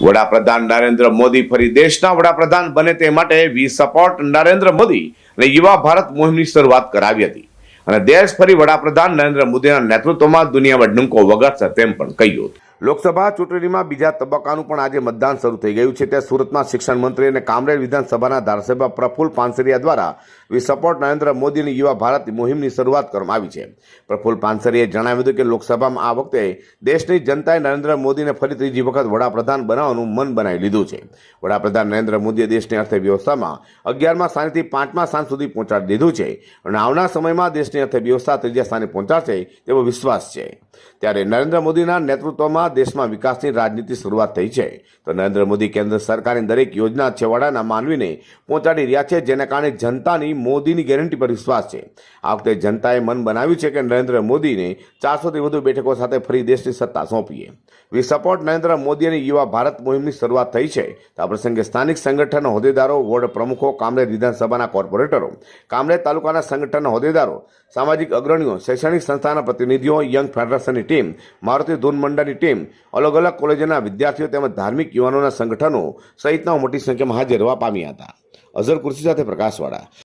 વડાપ્રધાન નરેન્દ્ર મોદી ફરી દેશના વડાપ્રધાન બને તે માટે વી સપોર્ટ નરેન્દ્ર મોદી અને યુવા ભારત મુહિમની શરૂઆત કરાવી હતી. અને દેશ ફરી વડાપ્રધાન નરેન્દ્ર મોદીના નેતૃત્વમાં દુનિયામાં ડંકો વગાડશે તેમ પણ કહ્યું હતું. લોકસભા ચૂંટણીમાં બીજા તબક્કાનું પણ આજે મતદાન શરૂ થઈ ગયું છે. તે સુરતમાં શિક્ષણ મંત્રી અને કામરેજ વિધાનસભાના ધારાસભ્ય પ્રફુલ પાનસરિયા દ્વારા વી સપોર્ટ નરેન્દ્ર મોદીની યુવા ભારત મુહિમની શરૂઆત કરવામાં આવી છે. પ્રફુલ પાનસરિયાએ જણાવ્યું હતું કે લોકસભામાં આ વખતે દેશની જનતાએ નરેન્દ્ર મોદીને ફરી ત્રીજી વખત વડાપ્રધાન બનાવવાનું મન બનાવી લીધું છે. વડાપ્રધાન નરેન્દ્ર મોદીએ દેશની અર્થવ્યવસ્થામાં અગિયારમાં સ્થાનેથી પાંચમા સ્થાન સુધી પહોંચાડી દીધું છે અને આવનાર સમયમાં દેશની અર્થવ્યવસ્થા ત્રીજા સ્થાને પહોંચાડશે તેવો વિશ્વાસ છે. ત્યારે નરેન્દ્ર મોદીના નેતૃત્વમાં દેશમાં વિકાસની રાજનીતિ શરૂઆત થઈ છે. તો નરેન્દ્ર મોદી કેન્દ્ર સરકારની દરેક યોજના છેવાડાના માનવીને પહોંચાડી રહ્યા છે, જેના કારણે જનતાની મોદીની ગેરંટી પર વિશ્વાસ છે. આ વખતે જનતાએ મન બનાવ્યું છે કે નરેન્દ્ર મોદીને ચારસોથી વધુ બેઠકો સાથે ફરી દેશની સત્તા સોંપીએ. વી સપોર્ટ નરેન્દ્ર મોદી અને યુવા ભારત મુહિમની શરૂઆત થઈ છે. આ પ્રસંગે સ્થાનિક સંગઠન હોદ્દેદારો, વોર્ડ પ્રમુખો, કામરેજ વિધાનસભાના કોર્પોરેટરો, કામરેજ તાલુકાના સંગઠનના હોદ્દેદારો, સામાજિક અગ્રણીઓ, શૈક્ષણિક સંસ્થાના પ્રતિનિધિઓ, યંગ ફેડરેશનની ટીમ, મારુતિ ધૂન મંડળની ટીમ અલગ અલગ કોલેજોના વિદ્યાર્થીઓ તેમજ ધાર્મિક યુવાનોના સંગઠનો સહિતના મોટી સંખ્યામાં હાજર રહેવા પામ્યા હતા. અઝર કુર્સી સાથે પ્રકાશવાળા